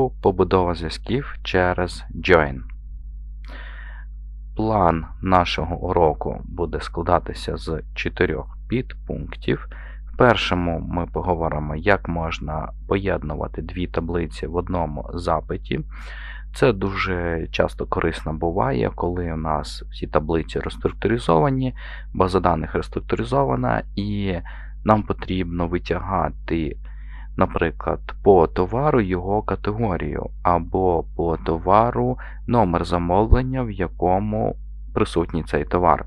уроку побудова зв'язків через Join. План нашого уроку буде складатися з чотирьох підпунктів. В першому ми поговоримо, як можна поєднувати дві таблиці в одному запиті. Це дуже часто корисно буває, коли у нас всі таблиці розструктуризовані, база даних розструктуризована, і нам потрібно витягати, наприклад, по товару його категорію, або по товару номер замовлення, в якому присутній цей товар.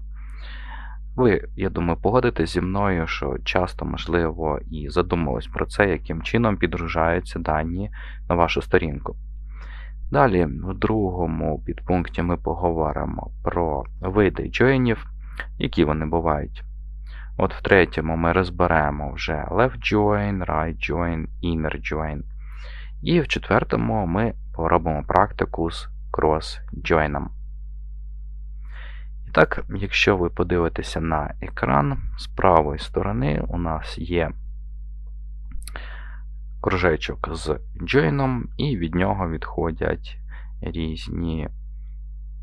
Ви, я думаю, погодитесь зі мною, що часто, можливо, і задумались про це, яким чином підгружаються дані на вашу сторінку. Далі, в другому підпункті ми поговоримо про види джойнів, які вони бувають. От в третьому ми розберемо вже left join, right join, inner join. І в четвертому ми поробимо практику з cross join. І так, якщо ви подивитеся на екран, з правої сторони у нас є кружечок з джойном, і від нього відходять різні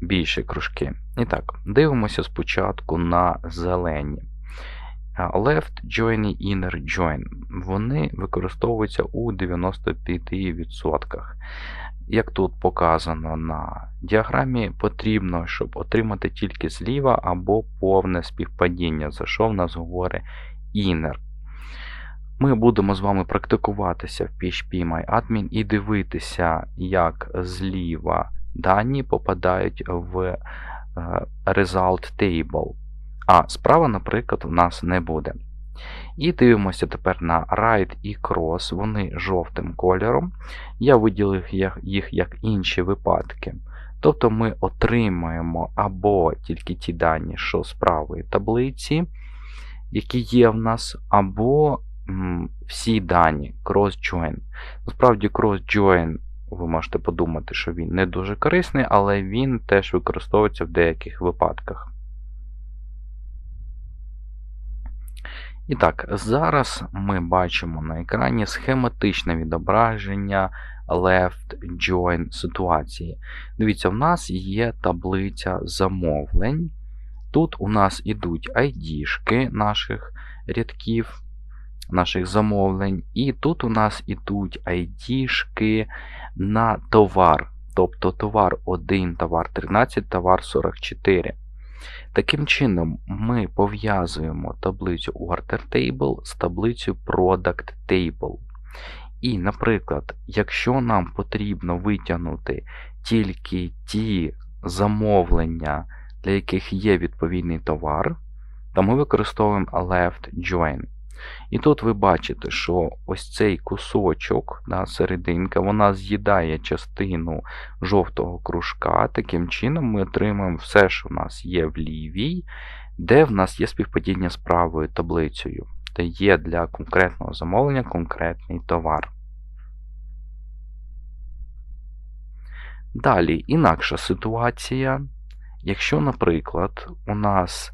більші кружки. І так, дивимося спочатку на зелені. Left join і inner join. Вони використовуються у 95%. Як тут показано на діаграмі, потрібно, щоб отримати тільки зліва або повне співпадіння, за що в нас говорить inner. Ми будемо з вами практикуватися в PHP і дивитися, як зліва дані попадають в Result Table. А справа, наприклад, у нас не буде. І дивимося тепер на Right і Cross, вони жовтим кольором. Я виділив їх як інші випадки. Тобто ми отримаємо або тільки ті дані, що з правої таблиці, які є в нас, або всі дані cross-join. Насправді, cross-join, ви можете подумати, що він не дуже корисний, але він теж використовується в деяких випадках. І так, зараз ми бачимо на екрані схематичне відображення left join ситуації. Дивіться, в нас є таблиця замовлень. Тут у нас ідуть ID-шки наших рядків наших замовлень. І тут у нас ідуть ID-шки на товар. Тобто товар 1, товар 13, товар 44. Таким чином, ми пов'язуємо таблицю Order Table з таблицею Product Table. І, наприклад, якщо нам потрібно витягнути тільки ті замовлення, для яких є відповідний товар, то ми використовуємо left join. І тут ви бачите, що ось цей кусочок, да, серединка, вона з'їдає частину жовтого кружка. Таким чином ми отримаємо все, що в нас є в лівій, де в нас є співпадіння з правою таблицею, де є для конкретного замовлення конкретний товар. Далі інакша ситуація. Якщо, наприклад, у нас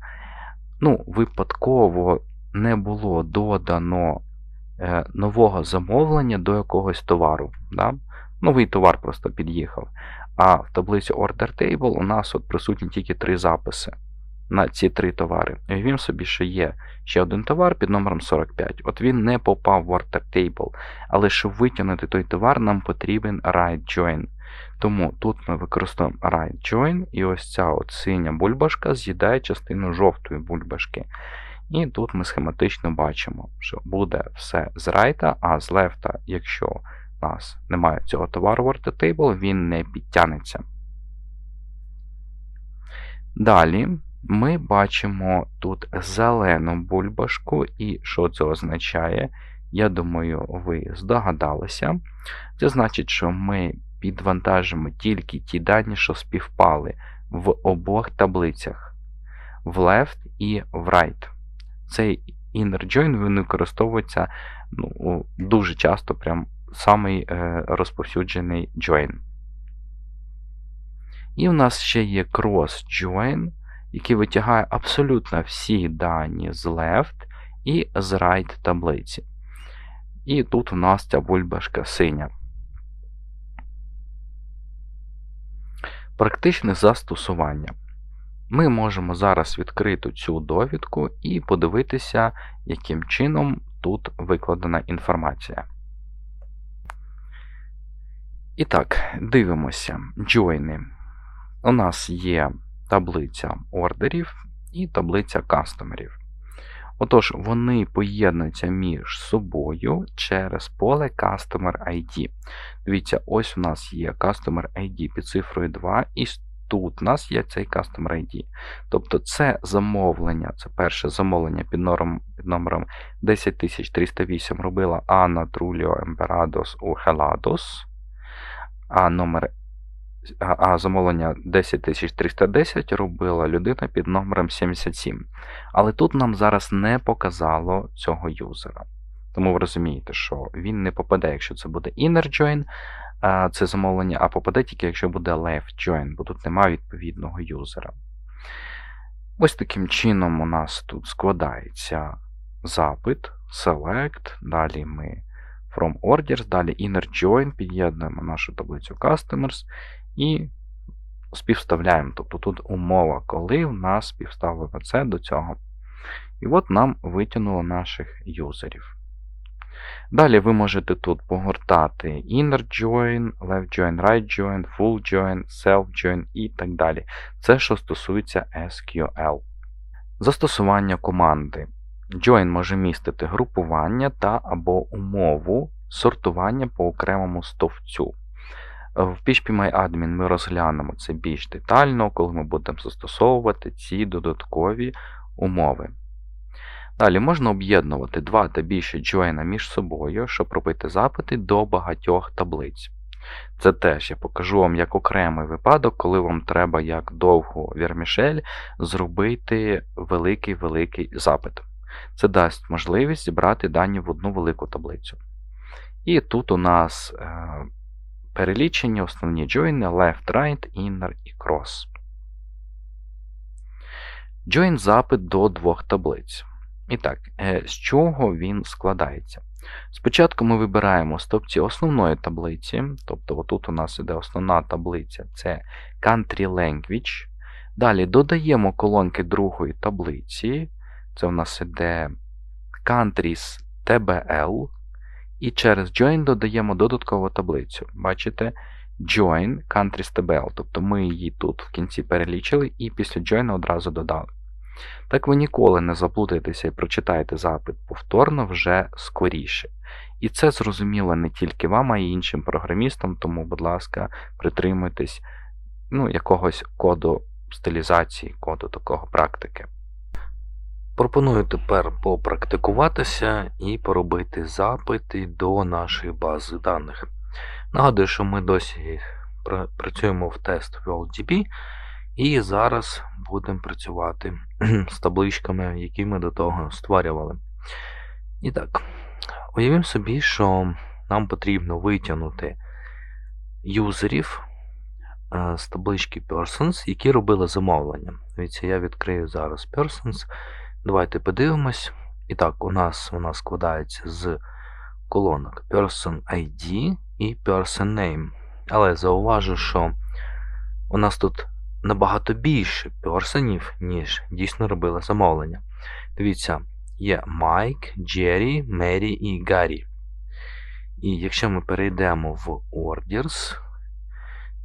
ну, випадково не було додано е, нового замовлення до якогось товару. Да? Новий товар просто під'їхав. А в таблиці Order Table у нас от присутні тільки три записи на ці три товари. І він собі ще є ще один товар під номером 45. От він не попав в Order Table. Але щоб витягнути той товар, нам потрібен Right Join. Тому тут ми використовуємо Right Join, і ось ця от синя бульбашка з'їдає частину жовтої бульбашки. І тут ми схематично бачимо, що буде все з райта, а з лефта, якщо у нас немає цього товару в Table, він не підтягнеться. Далі ми бачимо тут зелену бульбашку, і що це означає? Я думаю, ви здогадалися. Це значить, що ми підвантажимо тільки ті дані, що співпали в обох таблицях: в left і в right цей inner join використовується ну, дуже часто, прям самий е, розповсюджений join. І в нас ще є cross-join, який витягає абсолютно всі дані з left і з right таблиці. І тут у нас ця бульбашка синя. Практичне застосування. Ми можемо зараз відкрити цю довідку і подивитися, яким чином тут викладена інформація. І так, дивимося. Джойни. У нас є таблиця ордерів і таблиця кастомерів. Отож, вони поєднуються між собою через поле Customer ID. Дивіться, ось у нас є Customer ID під цифрою 2, і тут у нас є цей Customer ID. Тобто це замовлення, це перше замовлення під номером, під номером 10308 робила Анна Труліо Емперадос у Хеладос, а номер а, замовлення 10310 робила людина під номером 77. Але тут нам зараз не показало цього юзера. Тому ви розумієте, що він не попаде, якщо це буде inner join, це замовлення, а попаде тільки, якщо буде left join, бо тут немає відповідного юзера. Ось таким чином у нас тут складається запит, select, далі ми from orders, далі inner join, під'єднуємо нашу таблицю customers і співставляємо. Тобто тут умова, коли в нас співставлено це до цього. І от нам витягнуло наших юзерів. Далі ви можете тут погортати inner join, left join, right join, full join, self join і так далі. Це що стосується SQL. Застосування команди. Join може містити групування та або умову сортування по окремому стовпцю. В PHPMyAdmin ми розглянемо це більш детально, коли ми будемо застосовувати ці додаткові умови. Далі можна об'єднувати два та більше джойна між собою, щоб робити запити до багатьох таблиць. Це теж я покажу вам як окремий випадок, коли вам треба як довгу вірмішель зробити великий-великий запит. Це дасть можливість зібрати дані в одну велику таблицю. І тут у нас е, перелічені основні join left, right, inner і cross. Join запит до двох таблиць. І так, е, з чого він складається? Спочатку ми вибираємо стовпці основної таблиці, тобто отут у нас іде основна таблиця, це Country Language. Далі додаємо колонки другої таблиці, це у нас іде Countries TBL. І через Join додаємо додаткову таблицю. Бачите? Join Countries TBL, тобто ми її тут в кінці перелічили і після Join одразу додали. Так ви ніколи не заплутаєтеся і прочитаєте запит повторно вже скоріше. І це зрозуміло не тільки вам, а й іншим програмістам, тому, будь ласка, притримуйтесь ну, якогось коду стилізації, коду такого практики. Пропоную тепер попрактикуватися і поробити запити до нашої бази даних. Нагадую, що ми досі працюємо в тест WorldDB, і зараз будемо працювати з табличками, які ми до того створювали. І так, уявімо собі, що нам потрібно витягнути юзерів е, з таблички Persons, які робили замовлення. Дивіться, я відкрию зараз Persons. Давайте подивимось. І так, у нас вона складається з колонок Person ID і Person Name. Але зауважу, що у нас тут набагато більше персонів, ніж дійсно робили замовлення. Дивіться, є Майк, Джері, Мері і Гаррі. І якщо ми перейдемо в Orders,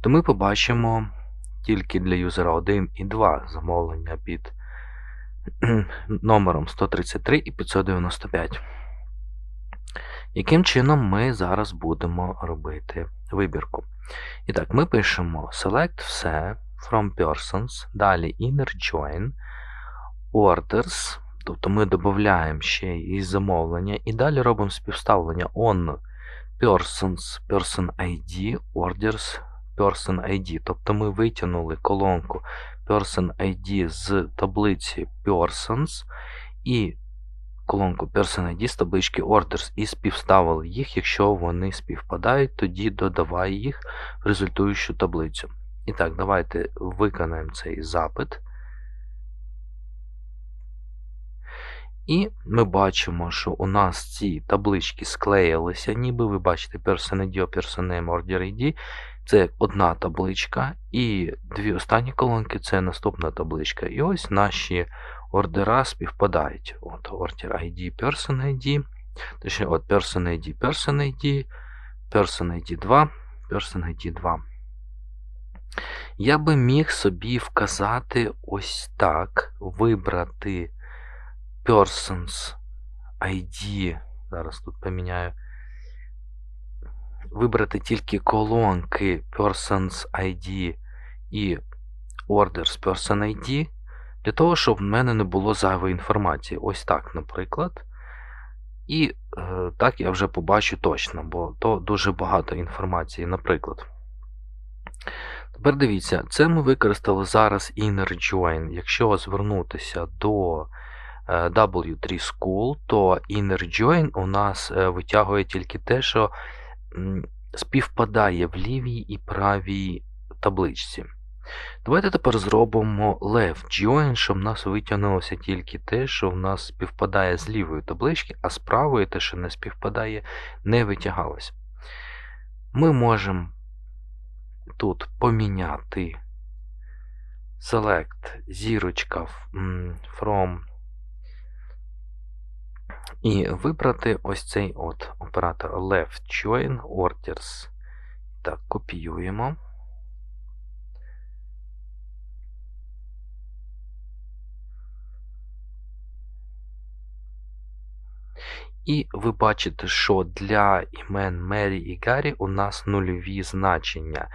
то ми побачимо тільки для юзера 1 і 2 замовлення під номером 133 і 595. Яким чином ми зараз будемо робити вибірку? І так, ми пишемо Select все from persons, далі inner join, orders, тобто ми додаємо ще і замовлення, і далі робимо співставлення on persons, person ID, orders, person ID. Тобто ми витягнули колонку Person ID з таблиці Persons і колонку Person ID з таблички Orders і співставили їх. Якщо вони співпадають, тоді додавай їх в результуючу таблицю. І так, давайте виконаємо цей запит. І ми бачимо, що у нас ці таблички склеїлися, ніби ви бачите Person ID, Person Name, Order ID. Це одна табличка, і дві останні колонки це наступна табличка. І ось наші ордера співпадають. От Order ID, Person ID, точніше, от Person ID, Person ID, Person ID 2, Person ID 2. Я би міг собі вказати ось так, вибрати Persons ID. Зараз тут поміняю. Вибрати тільки колонки Persons ID і Orders Person ID, для того, щоб в мене не було зайвої інформації. Ось так, наприклад. І е, так я вже побачу точно, бо то дуже багато інформації, наприклад. Тепер дивіться, це ми використали зараз inner join. Якщо звернутися до е, W3 School, то inner join у нас е, витягує тільки те, що співпадає в лівій і правій табличці. Давайте тепер зробимо left join, щоб в нас витягнулося тільки те, що в нас співпадає з лівої таблички, а з правої те, що не співпадає, не витягалося. Ми можемо тут поміняти select зірочка from і вибрати ось цей от оператор left join orders. Так, копіюємо. І ви бачите, що для імен Мері і Гаррі у нас нульові значення.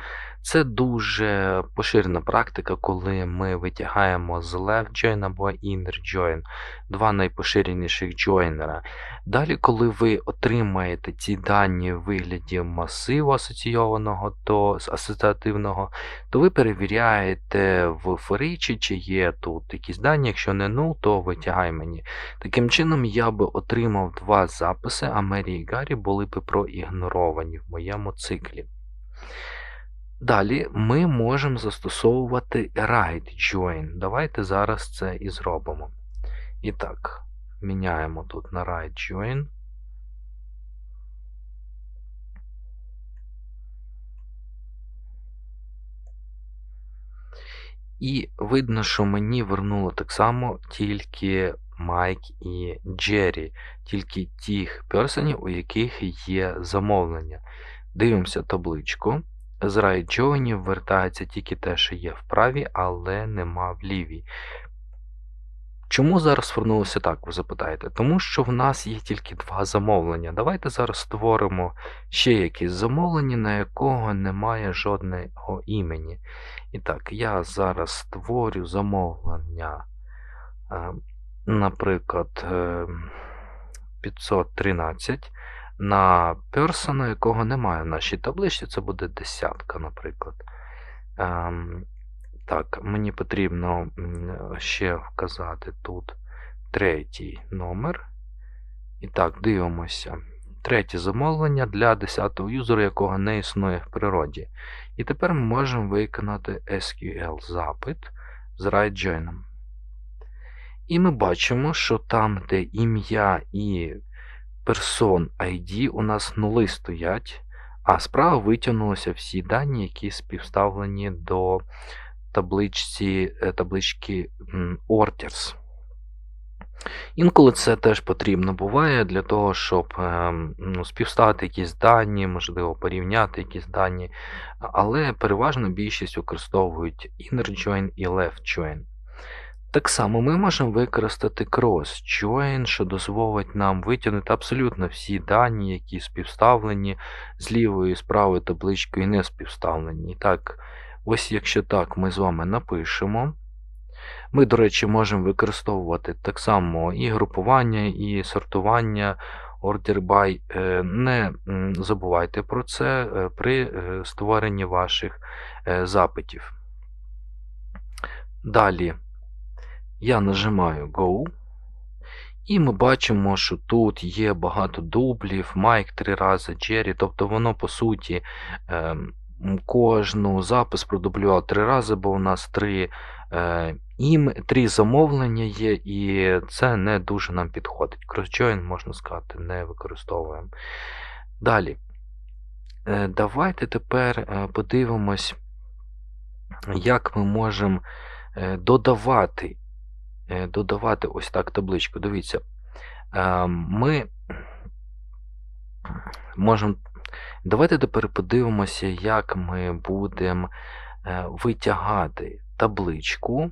Це дуже поширена практика, коли ми витягаємо з left join або inner join, два найпоширеніших джойнера. Далі, коли ви отримаєте ці дані в вигляді масиву асоційованого до асоціативного, то ви перевіряєте в форичі, чи є тут якісь дані. Якщо не null, то витягай мені. Таким чином, я би отримав два записи, а Мері і Гаррі були б проігноровані в моєму циклі. Далі ми можемо застосовувати right join. Давайте зараз це і зробимо. І так, міняємо тут на right join. І видно, що мені вернуло так само тільки Майк і Джері, тільки тих персонів, у яких є замовлення. Дивимося табличку. З райджонів вертається тільки те, що є в правій, але нема в лівій. Чому зараз сформулося так, ви запитаєте? Тому що в нас є тільки два замовлення. Давайте зараз створимо ще якесь замовлення, на якого немає жодного імені. І так, я зараз створю замовлення, е, наприклад, е, 513 на персона, якого немає в нашій табличці, це буде десятка, наприклад. Ем, так, мені потрібно ще вказати тут третій номер. І так, дивимося. Третє замовлення для 10-го юзера, якого не існує в природі. І тепер ми можемо виконати SQL-запит з RightJoin. І ми бачимо, що там, де ім'я і Person ID у нас нули стоять, а справа витягнулися всі дані, які співставлені до табличці, е, таблички Orders. Інколи це теж потрібно буває для того, щоб ем, ну, співставити якісь дані, можливо, порівняти якісь дані. Але переважно більшість використовують inner join і left join. Так само ми можемо використати cross-join, що дозволить нам витягнути абсолютно всі дані, які співставлені з лівою і з правою табличкою і не співставлені. Так, ось якщо так, ми з вами напишемо. Ми, до речі, можемо використовувати так само і групування, і сортування order by. Е, не забувайте про це е, при е, створенні ваших запитів. Далі. Я нажимаю Go. І ми бачимо, що тут є багато дублів, Майк три рази, Джері. Тобто воно, по суті, ем, кожну запис продублював три рази, бо у нас три е, три замовлення є, і це не дуже нам підходить. Crossjoin, можна сказати, не використовуємо. Далі. Е, Давайте тепер е, подивимось, як ми можемо додавати, додавати ось так табличку. Дивіться, е, ми можемо. Давайте тепер подивимося, як ми будемо е, витягати табличку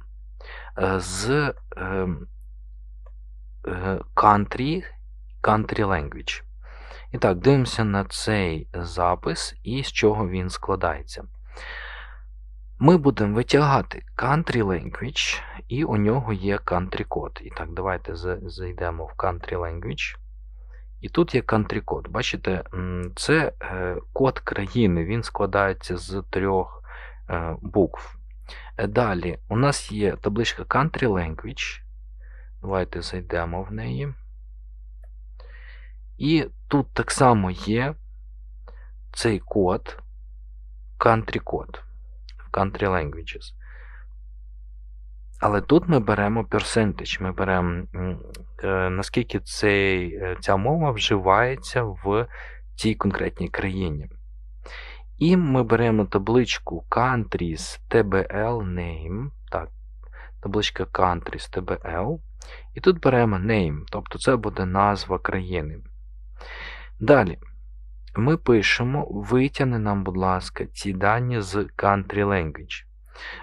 е, з е, е, country, country language. І так, дивимося на цей запис і з чого він складається. Ми будемо витягати country language, і у нього є country код. І так, давайте зайдемо в country language. І тут є country код. Бачите, це е, код країни, він складається з трьох е, букв. Е, Далі у нас є табличка country language. Давайте зайдемо в неї. І тут так само є цей код, country в country languages. Але тут ми беремо percentage, ми беремо е, наскільки цей, е, ця мова вживається в цій конкретній країні. І ми беремо табличку countries TBL name. Так, табличка countries TBL. І тут беремо name, тобто це буде назва країни. Далі. Ми пишемо, витягни нам, будь ласка, ці дані з country language.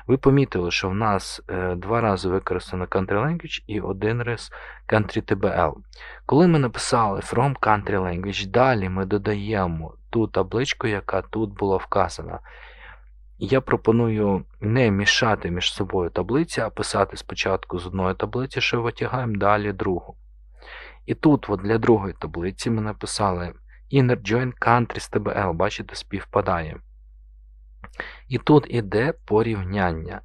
Ви помітили, що в нас е, два рази використано country language і один раз country TBL. Коли ми написали from country language, далі ми додаємо ту табличку, яка тут була вказана. Я пропоную не мішати між собою таблиці, а писати спочатку з одної таблиці, що витягаємо, далі другу. І тут от для другої таблиці ми написали Inner Join Countries TBL, бачите, співпадає. І тут іде порівняння.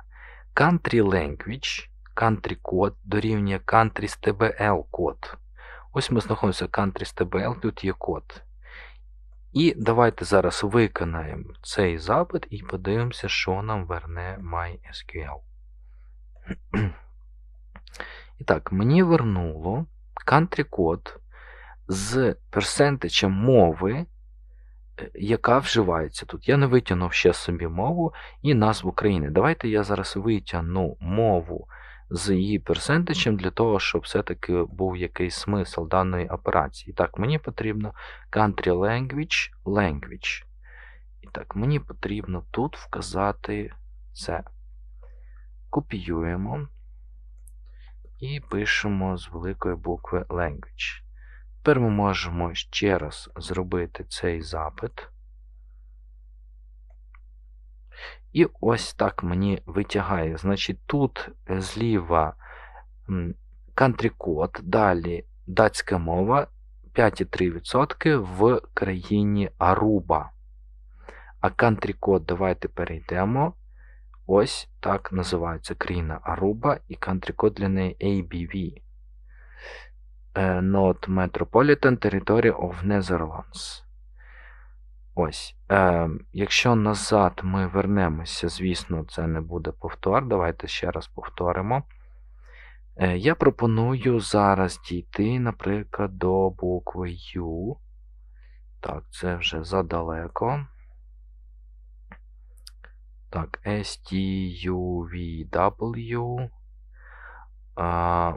Country Language, Country код дорівнює Countries TBL код. Ось ми знаходимося в Countries TBL, тут є код. І давайте зараз виконаємо цей запит і подивимося, що нам верне MySQL. І так, мені вернуло country код з персентичем мови, е, яка вживається тут. Я не витягнув ще собі мову і назву країни. Давайте я зараз витягну мову з її персентичем для того, щоб все-таки був якийсь смисл даної операції. Так, мені потрібно country language language. І так, мені потрібно тут вказати це. Копіюємо і пишемо з великої букви language. Тепер ми можемо ще раз зробити цей запит. І ось так мені витягає. Значить, тут зліва country код, далі датська мова 5,3% в країні Аруба. А country код давайте перейдемо. Ось так називається країна Аруба і country код для неї ABV. Е, Not Metropolitan Territory of Netherlands. Ось. Е, Якщо назад ми вернемося, звісно, це не буде повтор. Давайте ще раз повторимо. Е, Я пропоную зараз дійти, наприклад, до букви U. Так, це вже задалеко. Так, STUVW. А,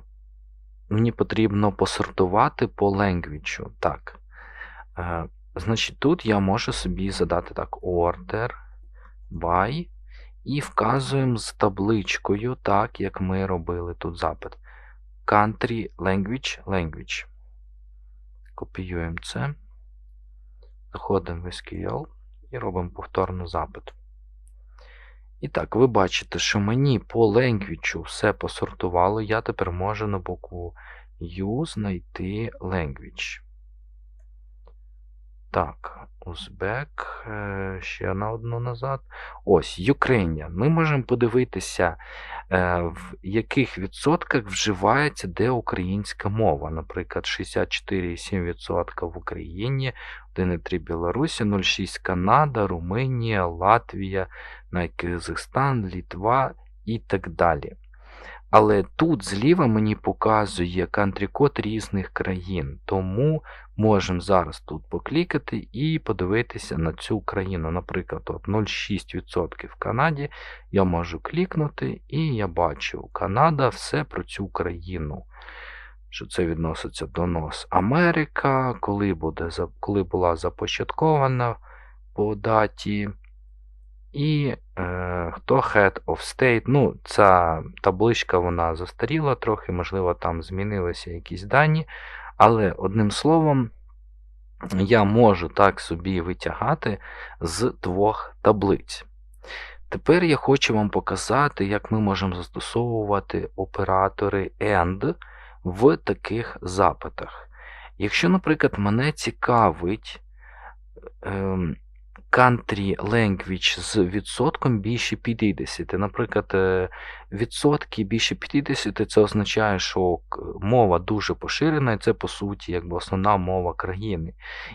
Мені потрібно посортувати по language. Так. А, Значить, тут я можу собі задати так order by. І вказуємо з табличкою, так, як ми робили тут запит. Country language language. Копіюємо це. Заходимо в SQL і робимо повторно запит. І так, ви бачите, що мені по ленгвічу все посортувало. Я тепер можу на букву U знайти language. Так, Узбек, е, ще на одну назад. Ось, Ukrainian. Ми можемо подивитися, е, в яких відсотках вживається де українська мова. Наприклад, 64,7% в Україні, 1,3 Білорусі, 0,6 Канада, Румунія, Латвія, Казахстан, Літва і так далі. Але тут зліва мені показує кантрі-код різних країн. Тому можемо зараз тут поклікати і подивитися на цю країну. Наприклад, 0,6% в Канаді. Я можу клікнути, і я бачу Канада все про цю країну. Що це відноситься до нас. Америка, коли, буде, коли була започаткована по даті. І е, хто Head of State. Ну, ця табличка вона застаріла трохи, можливо, там змінилися якісь дані. Але одним словом, я можу так собі витягати з двох таблиць. Тепер я хочу вам показати, як ми можемо застосовувати оператори AND в таких запитах. Якщо, наприклад, мене цікавить ем, country language з відсотком більше 50. Наприклад, е, відсотки більше 50 це означає, що мова дуже поширена, і це по суті якби основна мова країни.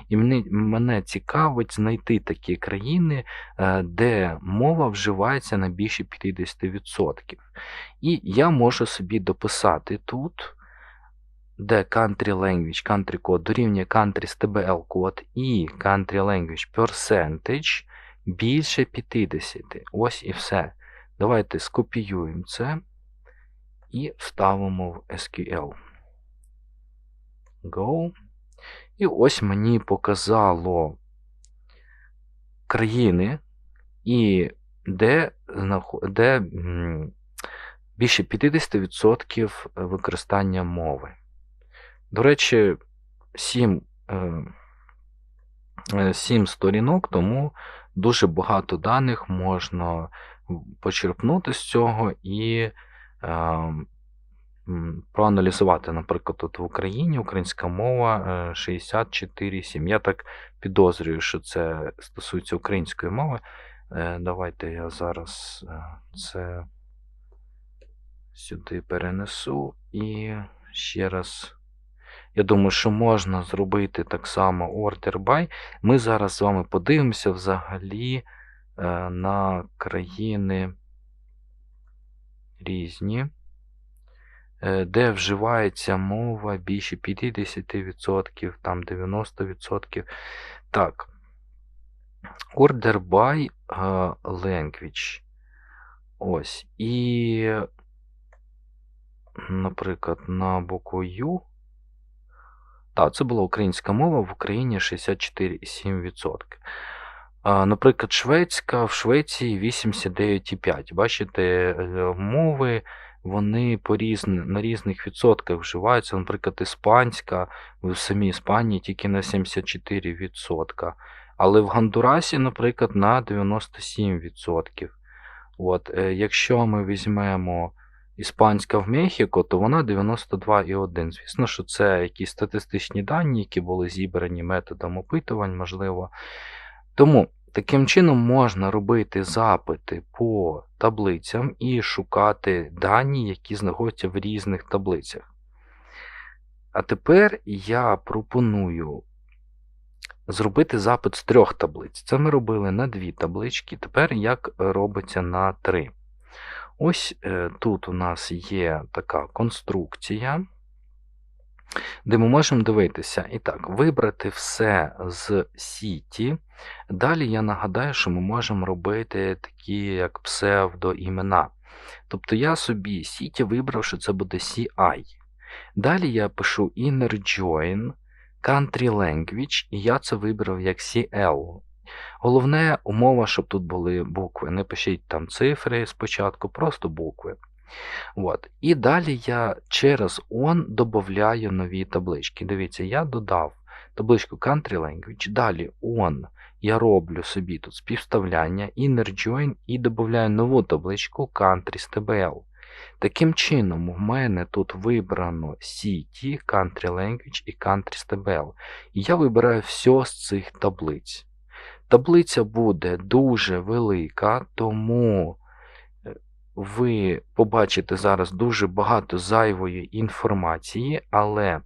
І мене, мене цікавить знайти такі країни, е, де мова вживається на більше 50%. І я можу собі дописати тут де country language, country code дорівнює country STBL код і country language percentage більше 50. Ось і все. Давайте скопіюємо це і вставимо в SQL. Go. І ось мені показало країни, і де, де більше 50% використання мови. До речі, 7, е, 7 сторінок, тому дуже багато даних можна почерпнути з цього і е, проаналізувати. Наприклад, тут в Україні українська мова е, 64,7. Я так підозрюю, що це стосується української мови. Е, Давайте я зараз е, це сюди перенесу і ще раз. Я думаю, що можна зробити так само order by. Ми зараз з вами подивимося взагалі е, на країни різні, е, де вживається мова більше 50%, там 90%. Так. Order by е, language. Ось. І, наприклад, на букву U. Так, це була українська мова в Україні 64,7%. Наприклад, шведська в Швеції 89,5%. Бачите, е, мови вони по різни, на різних відсотках вживаються. Наприклад, іспанська в самій Іспанії тільки на 74%. Але в Гондурасі, наприклад, на 97%. От, е, Якщо ми візьмемо іспанська в Мехіко, то вона 92,1. Звісно, що це якісь статистичні дані, які були зібрані методом опитувань, можливо. Тому таким чином можна робити запити по таблицям і шукати дані, які знаходяться в різних таблицях. А тепер я пропоную зробити запит з трьох таблиць. Це ми робили на дві таблички. Тепер як робиться на три. Ось е, тут у нас є така конструкція, де ми можемо дивитися. І так, вибрати все з сіті. Далі я нагадаю, що ми можемо робити такі як псевдоімена. Тобто я собі сіті вибрав, що це буде CI. Далі я пишу inner join, country language, і я це вибрав як CL. Головне умова, щоб тут були букви. Не пишіть там цифри спочатку, просто букви. От. І далі я через on додаю нові таблички. Дивіться, я додав табличку Country Language. Далі on я роблю собі тут співставляння, inner join і додаю нову табличку Country STBL. Таким чином, у мене тут вибрано City, Country Language і Country STBL. І я вибираю все з цих таблиць. Таблиця буде дуже велика, тому е, ви побачите зараз дуже багато зайвої інформації, але, е,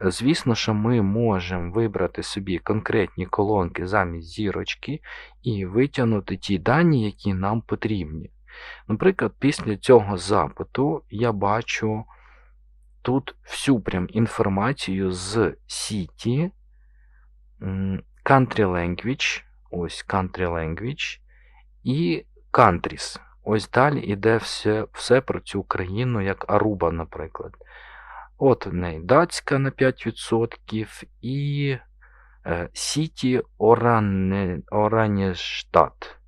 звісно, що ми можемо вибрати собі конкретні колонки замість зірочки і витягнути ті дані, які нам потрібні. Наприклад, після цього запиту я бачу тут всю прям інформацію з City, Country Language, ось Country Language і Countries. Ось далі йде все, все про цю країну, як Аруба, наприклад. От в неї датська на 5% і е, Сіті Оране, Оранєштат.